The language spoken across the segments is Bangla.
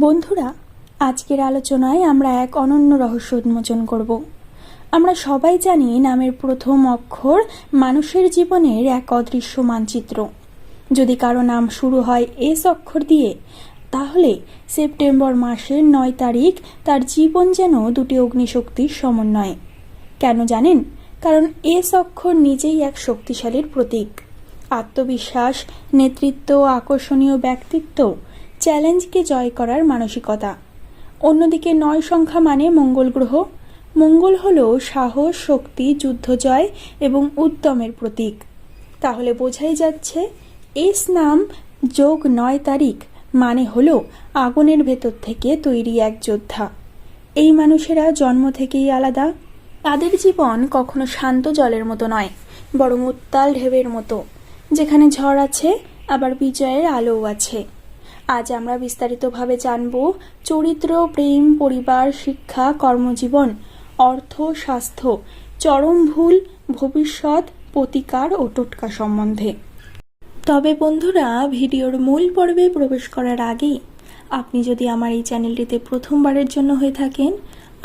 বন্ধুরা, আজকের আলোচনায় আমরা এক অনন্য রহস্য উন্মোচন করব। আমরা সবাই জানি নামের প্রথম অক্ষর মানুষের জীবনের এক অদৃশ্য মানচিত্র। যদি কারও নাম শুরু হয় এস অক্ষর দিয়ে, তাহলে সেপ্টেম্বর মাসের নয় তারিখ তার জীবন যেন দুটি অগ্নিশক্তির সমন্বয়। কেন জানেন? কারণ এস অক্ষর নিজেই এক শক্তিশালীর প্রতীক। আত্মবিশ্বাস, নেতৃত্ব, আকর্ষণীয় ব্যক্তিত্ব চ্যালেঞ্জকে জয় করার মানসিকতা। অন্যদিকে নয় সংখ্যা মানে মঙ্গল গ্রহ। মঙ্গল হল সাহস, শক্তি যুদ্ধ জয় এবং উদ্যমের প্রতীক। তাহলে বোঝাই যাচ্ছে, এস নাম যোগ নয় তারিখ মানে হল আগুনের ভেতর থেকে তৈরি এক যোদ্ধা। এই মানুষেরা জন্ম থেকেই আলাদা। তাদের জীবন কখনো শান্ত জলের মতো নয়, বরং উত্তাল ঢেউয়ের মতো। যেখানে ঝড় আছে, আবার বিজয়ের আলোও আছে। আজ আমরা বিস্তারিতভাবে জানব চরিত্র, প্রেম, পরিবার, শিক্ষা, কর্মজীবন, অর্থ, স্বাস্থ্য, চরম ভুল, ভবিষ্যৎ, প্রতিকার ও টোটকা সম্বন্ধে। তবে বন্ধুরা, ভিডিওর মূল পর্বে প্রবেশ করার আগেই আপনি যদি আমার এই চ্যানেলটিতে প্রথমবারের জন্য হয়ে থাকেন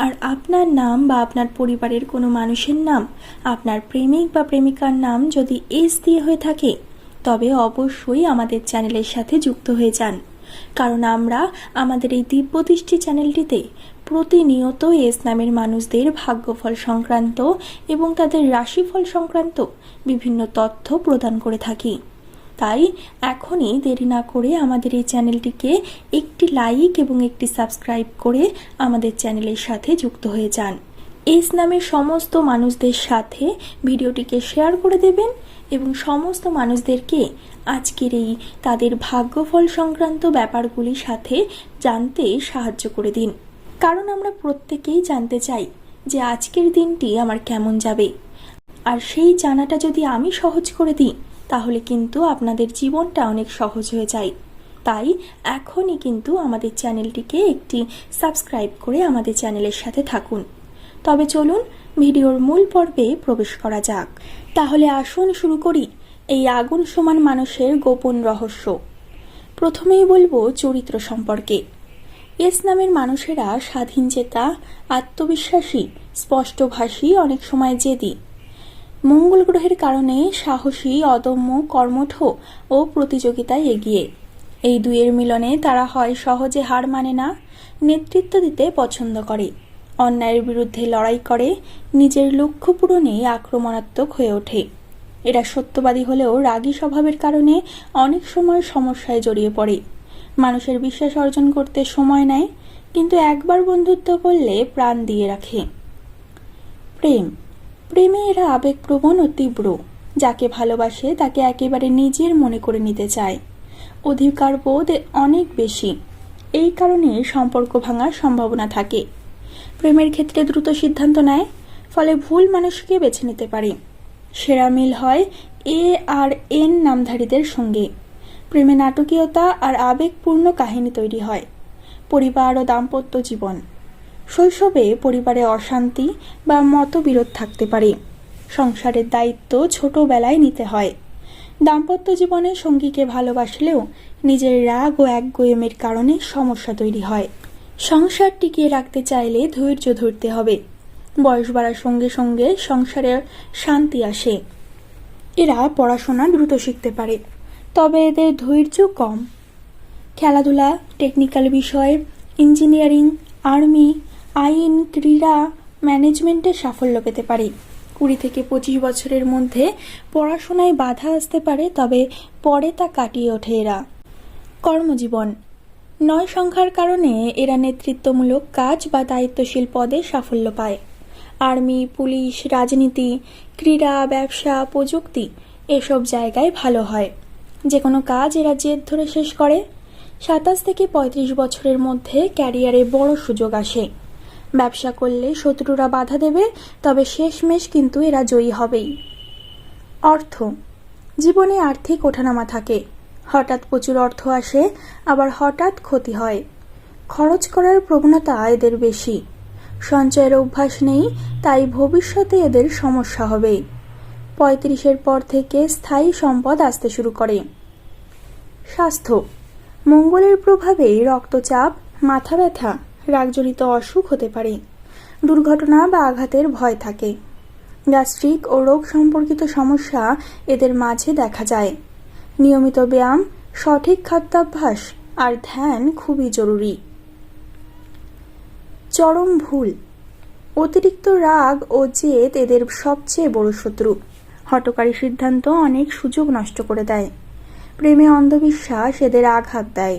আর আপনার নাম বা আপনার পরিবারের কোনো মানুষের নাম, আপনার প্রেমিক বা প্রেমিকার নাম যদি এস দিয়ে হয়ে থাকে, তবে অবশ্যই আমাদের চ্যানেলের সাথে যুক্ত হয়ে যান। কারণ আমরা আমাদের এই দিব্যদৃষ্টি চ্যানেলটিতে প্রতিনিয়ত এস নামের মানুষদের ভাগ্যফল সংক্রান্ত এবং তাদের রাশিফল সংক্রান্ত বিভিন্ন তথ্য প্রদান করে থাকি। তাই এখনই দেরি না করে আমাদের এই চ্যানেলটিকে একটি লাইক এবং একটি সাবস্ক্রাইব করে আমাদের চ্যানেলের সাথে যুক্ত হয়ে যান। এস নামের সমস্ত মানুষদের সাথে ভিডিওটিকে শেয়ার করে দেবেন এবং সমস্ত মানুষদেরকে আজকের এই তাদের ভাগ্যফল সংক্রান্ত ব্যাপারগুলির সাথে জানতে সাহায্য করে দিন। কারণ আমরা প্রত্যেকেই জানতে চাই যে আজকের দিনটি আমার কেমন যাবে। আর সেই জানাটা যদি আমি সহজ করে দিই, তাহলে কিন্তু আপনাদের জীবনটা অনেক সহজ হয়ে যায়। তাই এখনই কিন্তু আমাদের চ্যানেলটিকে একটি সাবস্ক্রাইব করে আমাদের চ্যানেলের সাথে থাকুন। তবে চলুন ভিডিওর মূল পর্বে প্রবেশ করা যাক। তাহলে আসুন শুরু করি এই আগুন সমান মানুষের গোপন রহস্য। প্রথমেই বলব চরিত্র সম্পর্কে। এস নামের মানুষেরা স্বাধীন চেতা, আত্মবিশ্বাসী, স্পষ্টভাষী, অনেক সময় জেদি। মঙ্গল গ্রহের কারণে সাহসী, অদম্য, কর্মঠ ও প্রতিযোগিতায় এগিয়ে। এই দুইয়ের মিলনে তারা হয় সহজে হার মানে না, নেতৃত্ব দিতে পছন্দ করে। অন্যায়ের বিরুদ্ধে লড়াই করে, নিজের লক্ষ্য পূরণে আক্রমণাত্মক হয়ে ওঠে। এরা সত্যবাদী হলেও রাগী স্বভাবের কারণে অনেক সময় সমস্যায় জড়িয়ে পড়ে। মানুষের বিশ্বাস অর্জন করতে সময় নেয়, কিন্তু একবার বন্ধুত্ব করলে প্রাণ দিয়ে রাখে। প্রেম। প্রেমে এরা আবেগপ্রবণ ও তীব্র। যাকে ভালোবাসে, তাকে একেবারে নিজের মনে করে নিতে চায়। অধিকার বোধ অনেক বেশি। এই কারণে সম্পর্ক ভাঙার সম্ভাবনা থাকে। প্রেমের ক্ষেত্রে দ্রুত সিদ্ধান্ত নেয়, ফলে ভুল মানুষকে বেছে নিতে পারে। সেরা মিল হয় এ আর এন নামধারীদের সঙ্গে। প্রেমে নাটকীয়তা আর আবেগপূর্ণ কাহিনী তৈরি হয়। পরিবার ও দাম্পত্য জীবন। শৈশবে পরিবারে অশান্তি বা মতবিরোধ থাকতে পারে। সংসারের দায়িত্ব ছোটবেলায় নিতে হয়। দাম্পত্য জীবনে সঙ্গীকে ভালোবাসলেও নিজের রাগ ও একগুয়েমের কারণে সমস্যা তৈরি হয়। সংসার টিকিয়ে রাখতে চাইলে ধৈর্য ধরতে হবে। বয়স বাড়ার সঙ্গে সঙ্গে সংসারে শান্তি আসে। এরা পড়াশোনা দ্রুত শিখতে পারে, তবে এদের ধৈর্য কম। খেলাধুলা টেকনিক্যাল বিষয় ইঞ্জিনিয়ারিং আর্মি আইন, ক্রীড়া ম্যানেজমেন্টে সাফল্য পেতে পারে। কুড়ি থেকে পঁচিশ বছরের মধ্যে পড়াশোনায় বাধা আসতে পারে, তবে পরে তা কাটিয়ে ওঠে এরা। কর্মজীবন নয় সংখ্যার কারণে এরা নেতৃত্বমূলক কাজ বা দায়িত্বশীল পদে সাফল্য পায়। আর্মি, পুলিশ, রাজনীতি, ক্রীড়া, ব্যবসা, প্রযুক্তি এসব জায়গায় ভালো হয়। যে কোনো কাজ এরা জেদ ধরে শেষ করে। সাতাশ থেকে পঁয়ত্রিশ বছরের মধ্যে ক্যারিয়ারে বড় সুযোগ আসে। ব্যবসা করলে শত্রুরা বাধা দেবে, তবে শেষমেশ কিন্তু এরা জয়ী হবেই। অর্থ। জীবনে আর্থিক ওঠানামা থাকে। হঠাৎ প্রচুর অর্থ আসে, আবার হঠাৎ ক্ষতি হয়। খরচ করার প্রবণতা এদের বেশি। সঞ্চয়ের অভ্যাস নেই, তাই ভবিষ্যতে এদের সমস্যা হবে। পঁয়ত্রিশের পর থেকে স্থায়ী সম্পদ আসতে শুরু করে। স্বাস্থ্য। মঙ্গলের প্রভাবে রক্তচাপ, মাথা ব্যথা, রাগজনিত অসুখ হতে পারে। দুর্ঘটনা বা আঘাতের ভয় থাকে। গ্যাস্ট্রিক ও রোগ সম্পর্কিত সমস্যা এদের মাঝে দেখা যায়। নিয়মিত ব্যায়াম, সঠিক খাদ্যাভ্যাস আর ধ্যান খুবই জরুরি। চরম ভুল, অতিরিক্ত রাগ ও জেদ এদের সবচেয়ে বড় শত্রু। হটকারী সিদ্ধান্ত অনেক সুযোগ নষ্ট করে দেয়। প্রেমে অন্ধবিশ্বাস এদের আঘাত দেয়।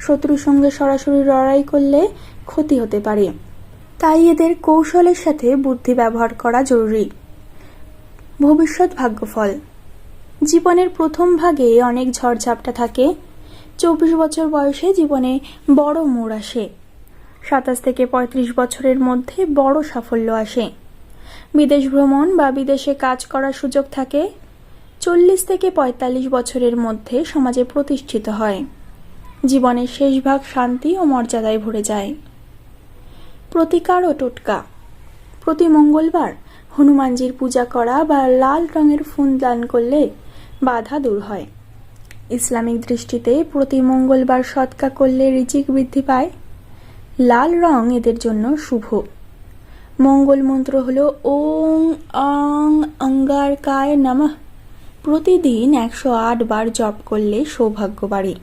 শত্রুর সঙ্গে সরাসরি লড়াই করলে ক্ষতি হতে পারে। তাই এদের কৌশলের সাথে বুদ্ধি ব্যবহার করা জরুরি। ভবিষ্যৎ ভাগ্যফল জীবনের প্রথম ভাগে অনেক ঝড়ঝাপটা থাকে। চব্বিশ বছর বয়সে জীবনে বড় মোড় আসে। সাতাশ থেকে পঁয়ত্রিশ বছরের মধ্যে বড় সাফল্য আসে। বিদেশ ভ্রমণ বা বিদেশে কাজ করার সুযোগ থাকে। চল্লিশ থেকে পঁয়তাল্লিশ বছরের মধ্যে সমাজে প্রতিষ্ঠিত হয়। জীবনের শেষ ভাগ শান্তি ও মর্যাদায় ভরে যায়। প্রতিকার ও টোটকা। প্রতি মঙ্গলবার হনুমানজির পূজা করা বা লাল রঙের ফুল দান করলে বাধা দূর হয়। ইসলামিক দৃষ্টিতে প্রতি মঙ্গলবার সৎকা করলে রিজিক বৃদ্ধি পায়। লাল রং এদের জন্য শুভ। মঙ্গল মন্ত্র হল ওং অং অঙ্গার কায় নমঃ। প্রতিদিন একশো আট বার জপ করলে সৌভাগ্য বাড়ে।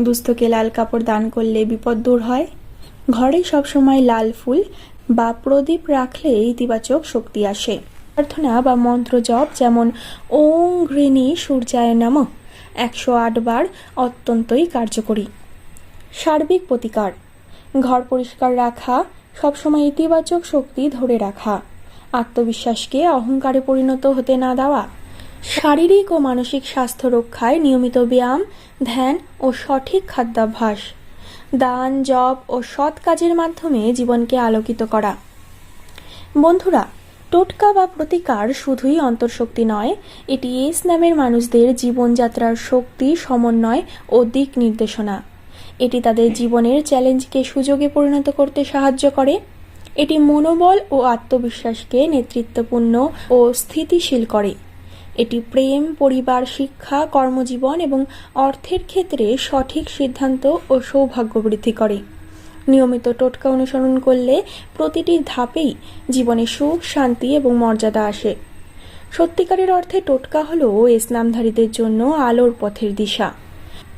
দুস্থকে লাল কাপড় দান করলে বিপদ দূর হয়। ঘরে সবসময় লাল ফুল বা প্রদীপ রাখলে ইতিবাচক শক্তি আসে। প্রার্থনা বা মন্ত্র জপ যেমন ওং ঘৃণী সূর্যায় নম, একশো বার অত্যন্তই কার্যকরী। সার্বিক প্রতিকার। ঘর পরিষ্কার রাখা, সবসময় ইতিবাচক শক্তি ধরে রাখা। আত্মবিশ্বাসকে অহংকারে পরিণত হতে না দেওয়া। শারীরিক ও মানসিক স্বাস্থ্য রক্ষায় নিয়মিত ব্যায়াম, ধ্যান ও সঠিক খাদ্যাভ্যাস। দান, জপ ও সৎ কাজের মাধ্যমে জীবনকে আলোকিত করা। বন্ধুরা টোটকা বা প্রতিকার শুধুই অন্তর্শক্তি নয়, এটি এস নামের মানুষদের জীবনযাত্রার শক্তি, সমন্বয় ও দিক নির্দেশনা। এটি তাদের জীবনের চ্যালেঞ্জকে সুযোগে পরিণত করতে সাহায্য করে। এটি মনোবল ও আত্মবিশ্বাসকে নেতৃত্বপূর্ণ ও স্থিতিশীল করে। এটি প্রেম, পরিবার, শিক্ষা, কর্মজীবন এবং অর্থের ক্ষেত্রে সঠিক সিদ্ধান্ত ও সৌভাগ্য বৃদ্ধি করে। নিয়মিত টোটকা অনুসরণ করলে প্রতিটি ধাপেই জীবনে সুখ, শান্তি এবং মর্যাদা আসে। সত্যিকারের অর্থে টোটকা হলো ইসলামধারীদের জন্য আলোর পথের দিশা।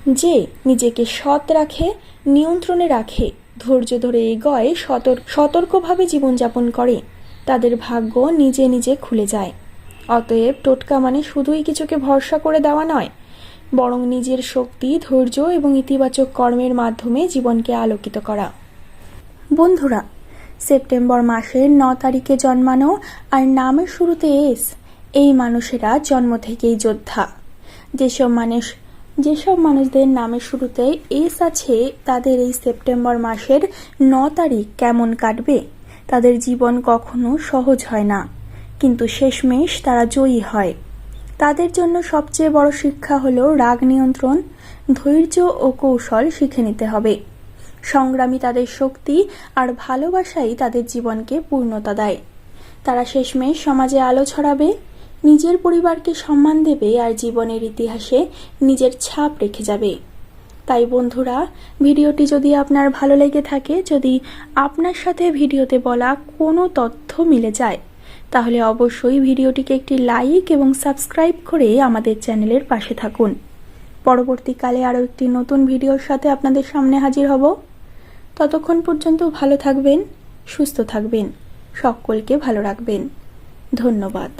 যে নিজেকে সৎ রাখে, নিয়ন্ত্রণে রাখে, ধৈর্য ধরে এগোয় সতর্ক সতর্কভাবে জীবনযাপন করে, তাদের ভাগ্য নিজে নিজে খুলে যায়। অতএব টোটকা মানে শুধুই কিছুকে ভরসা করে দেওয়া নয় বরং নিজের শক্তি, ধৈর্য এবং ইতিবাচক কর্মের মাধ্যমে জীবনকে আলোকিত করা। বন্ধুরা, সেপ্টেম্বর মাসের ন তারিখে জন্মানো আর নামের শুরুতে এস, এই মানুষেরা জন্ম থেকেই যোদ্ধা। যেসব মানুষ, যেসব মানুষদের নামের শুরুতে এস আছে, তাদের এই সেপ্টেম্বর মাসের ন তারিখ কেমন কাটবে, তাদের জীবন কখনো সহজ হয় না। কিন্তু শেষমেশ তারা জয়ী হয়। তাদের জন্য সবচেয়ে বড় শিক্ষা হলো রাগ নিয়ন্ত্রণ, ধৈর্য ও কৌশল শিখে নিতে হবে। সংগ্রামী তাদের শক্তি আর ভালোবাসাই তাদের জীবনকে পূর্ণতা দেয়। তারা শেষমেশ সমাজে আলো ছড়াবে, নিজের পরিবারকে সম্মান দেবে আর জীবনের ইতিহাসে নিজের ছাপ রেখে যাবে। তাই বন্ধুরা, ভিডিওটি যদি আপনার ভালো লেগে থাকে, যদি আপনার সাথে ভিডিওতে বলা কোনো তথ্য মিলে যায় তাহলে অবশ্যই ভিডিওটিকে একটি লাইক এবং সাবস্ক্রাইব করে আমাদের চ্যানেলের পাশে থাকুন। পরবর্তীকালে আরও একটি নতুন ভিডিওর সাথে আপনাদের সামনে হাজির হব। ততক্ষণ পর্যন্ত ভালো থাকবেন, সুস্থ থাকবেন, সকলকে ভালো রাখবেন। ধন্যবাদ।